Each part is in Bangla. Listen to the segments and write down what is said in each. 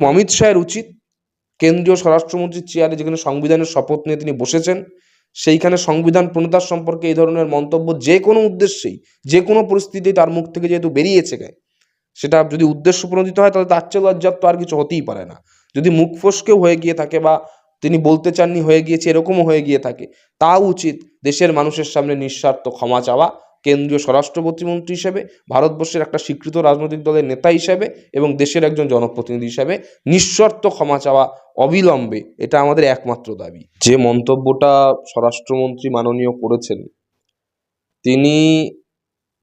অমিত শাহের উচিত কেন্দ্রীয় স্বরাষ্ট্রমন্ত্রীর চেয়ারে যেখানে সংবিধানের শপথ নিয়ে তিনি বসেছেন, সেইখানে সংবিধান প্রণেতার সম্পর্কে এই ধরনের মন্তব্য যে কোনো উদ্দেশ্যেই, যে কোনো পরিস্থিতি তার মুখ থেকে যেহেতু বেরিয়েছে গায়ে, সেটা যদি উদ্দেশ্য প্রণোদিত হয় তাহলে তার চেয়ে লজ্জার তো আর কিছু হতেই পারে না। যদি মুখ ফসকেও হয়ে গিয়ে থাকে বা তিনি বলতে চাননি হয়ে গিয়েছে, এরকমও হয়ে গিয়ে থাকে তা উচিত দেশের মানুষের সামনে নিঃস্বার্থ ক্ষমা চাওয়া কেন্দ্রীয় স্বরাষ্ট্র প্রতিমন্ত্রী হিসেবে, ভারতবর্ষের একটা স্বীকৃত রাজনৈতিক দলের নেতা হিসেবে এবং দেশের একজন জনপ্রতিনিধি হিসেবে নিঃশর্ত ক্ষমা চাওয়া অবিলম্বে এটা আমাদের একমাত্র দাবি। যে মন্তব্যটা স্বরাষ্ট্রমন্ত্রী মাননীয় করেছেন, তিনি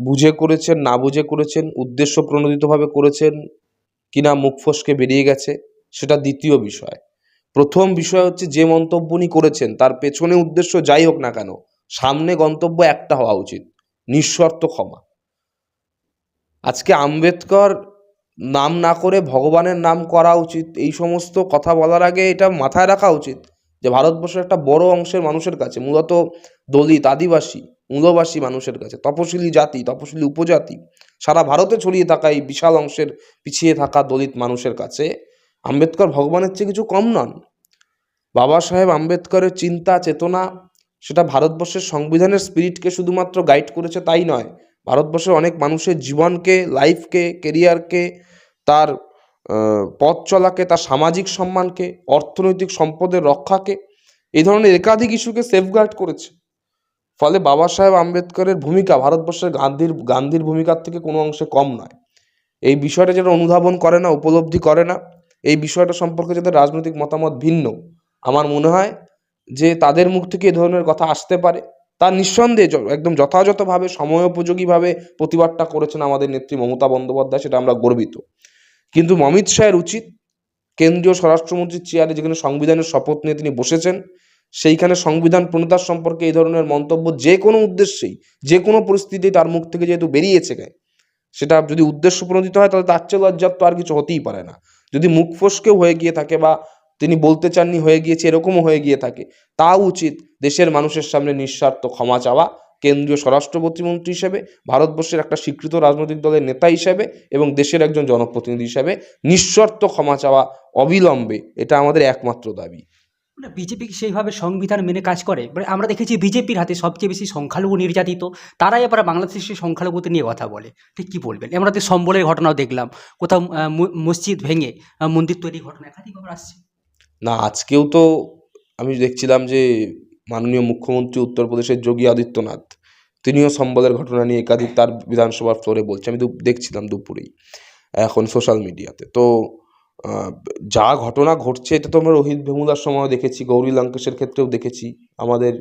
বুঝে করেছেন, না বুঝে করেছেন, উদ্দেশ্য প্রণোদিতভাবে করেছেন, কিনা মুখ ফসকে বেরিয়ে গেছে, সেটা দ্বিতীয় বিষয়। প্রথম বিষয় হচ্ছে যে মন্তব্য উনি করেছেন, তার পেছনে উদ্দেশ্য যাই হোক না কেন, সামনে গন্তব্য একটা হওয়া উচিত। নিঃশর্ত ক্ষমা। আজকে আম্বেদকর নাম না করে ভগবানের নাম করা উচিত, এই সমস্ত কথা বলার আগে এটা মাথায় রাখা উচিত যে ভারতবর্ষের একটা বড় অংশের মানুষের কাছে, মূলত দলিত, আদিবাসী, মূলবাসী মানুষের কাছে, তপশিলি জাতি, তপশিলি উপজাতি, সারা ভারতে ছড়িয়ে থাকা এই বিশাল অংশের পিছিয়ে থাকা দলিত মানুষের কাছে আম্বেদকর ভগবানের চেয়ে কিছু কম নন। বাবা সাহেব আম্বেদকরের চিন্তা, চেতনা সেটা ভারতবর্ষের সংবিধানের স্পিরিটকে শুধুমাত্র গাইড করেছে তাই নয়, ভারতবর্ষের অনেক মানুষের জীবনকে লাইফকে কেরিয়ারকে তার পথ চলাকে, তার সামাজিক সম্মানকে, অর্থনৈতিক সম্পদের রক্ষাকে, এই ধরনের একাধিক ইস্যুকে সেফগার্ড করেছে। ফলে বাবা সাহেব আম্বেদকরের ভূমিকা ভারতবর্ষের গান্ধীর গান্ধীর ভূমিকার থেকে কোনো অংশে কম নয়। এই বিষয়টা যারা অনুধাবন করে না, উপলব্ধি করে না, এই বিষয়টা সম্পর্কে যাদের রাজনৈতিক মতামত ভিন্ন। আমার মনে হয় যে তাদের মুখ থেকে এ ধরনের কথা আসতে পারে, তা নিঃসন্দেহে একদম যথাযথভাবে সময়োপযোগীভাবে প্রতিবাদটা করেছেন আমাদের নেত্রী মমতা বন্দ্যোপাধ্যায়, সেটা আমরা গর্বিত। কিন্তু অমিত শাহের উচিত কেন্দ্রীয় স্বরাষ্ট্রমন্ত্রীর চেয়ারে যেখানে সংবিধানের শপথ নিয়ে তিনি বসেছেন, সেইখানে সংবিধান প্রণেতার সম্পর্কে এই ধরনের মন্তব্য যে কোনো উদ্দেশ্যেই, যে কোনো পরিস্থিতি তার মুখ থেকে যেহেতু বেরিয়েছে গায়ে, সেটা যদি উদ্দেশ্য প্রণোদিত হয়, তাহলে তার চেয়ে লজ্জার তো আর কিছু হতেই পারে না। যদি মুখ ফসকেও হয়ে গিয়ে থাকে বা তিনি বলতে চাননি হয়ে গিয়েছে, এরকমও হয়ে গিয়ে থাকে। তা উচিত দেশের মানুষের সামনে নিঃস্বার্থ ক্ষমা চাওয়া, কেন্দ্রীয় স্বরাষ্ট্র প্রতিমন্ত্রী হিসেবে, ভারতবর্ষের একটা স্বীকৃত রাজনৈতিক দলের নেতা হিসেবে এবং দেশের একজন জনপ্রতিনিধি হিসেবে নিঃশর্ত ক্ষমা চাওয়া অবিলম্বে, এটা আমাদের একমাত্র দাবি। মানে বিজেপি সেইভাবে সংবিধান মেনে কাজ করে? মানে আমরা দেখেছি বিজেপির হাতে সবচেয়ে বেশি সংখ্যালঘু নির্যাতিত, তারাই এবার বাংলাদেশের সংখ্যালঘুদের নিয়ে কথা বলে। ঠিক কী বলবেন? আমরা তো সম্বলের ঘটনাও দেখলাম। কোথাও মসজিদ ভেঙে মন্দির তৈরির ঘটনা একাধিকবার আসছে। না, আজকেও তো আমি দেখছিলাম যে মাননীয় মুখ্যমন্ত্রী উত্তরপ্রদেশের যোগী আদিত্যনাথ, তিনিও সম্বলের ঘটনা নিয়ে একাধিক তার বিধানসভার ফ্লোরে বলছে। আমি দেখছিলাম দুপুরেই, এখন সোশ্যাল মিডিয়াতে তো যা ঘটনা ঘটছে, এটা তো আমরা রোহিত ভেমুলার সময় দেখেছি, গৌরী লঙ্কেশের ক্ষেত্রেও দেখেছি, আমাদের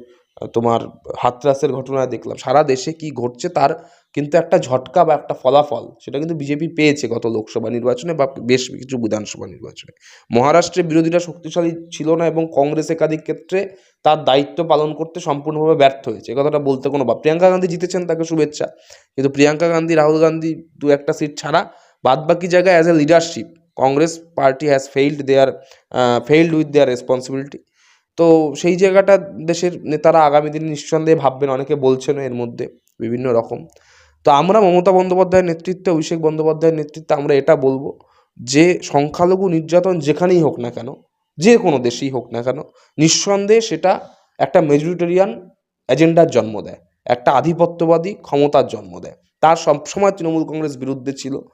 তোমার হাতরাসের ঘটনায় দেখলাম। সারা দেশে কি ঘটছে তার কিন্তু একটা ঝটকা বা একটা ফলাফল, সেটা কিন্তু বিজেপি পেয়েছে গত লোকসভা নির্বাচনে বা বেশ কিছু বিধানসভা নির্বাচনে। মহারাষ্ট্রে বিরোধীরা শক্তিশালী ছিল না এবং কংগ্রেস একাধিক ক্ষেত্রে তার দায়িত্ব পালন করতে সম্পূর্ণভাবে ব্যর্থ হয়েছে। কথাটা বলতে কোনো বা, প্রিয়াঙ্কা গান্ধী জিতেছেন তাকে শুভেচ্ছা, কিন্তু প্রিয়াঙ্কা গান্ধী, রাহুল গান্ধী দু একটা সিট ছাড়া বাদবাকি জায়গায় as a leadership Congress party has failed their failed with their responsibility তো সেই জায়গাটা দেশের নেতারা আগামী দিনে নিঃসন্দেহে ভাববেন, অনেকে বলছেন এর মধ্যে বিভিন্ন রকম। তো আমরা মমতা বন্দ্যোপাধ্যায়ের নেতৃত্বে, অভিষেক বন্দ্যোপাধ্যায়ের নেতৃত্বে আমরা এটা বলব যে, সংখ্যালঘু নির্যাতন যেখানেই হোক না কেন, যে কোনো দেশেই হোক না কেন, নিঃসন্দেহে সেটা একটা মেজরিটেরিয়ান এজেন্ডার জন্ম দেয়, একটা আধিপত্যবাদী ক্ষমতার জন্ম দেয়। তার সবসময় তৃণমূল কংগ্রেস বিরুদ্ধে ছিল।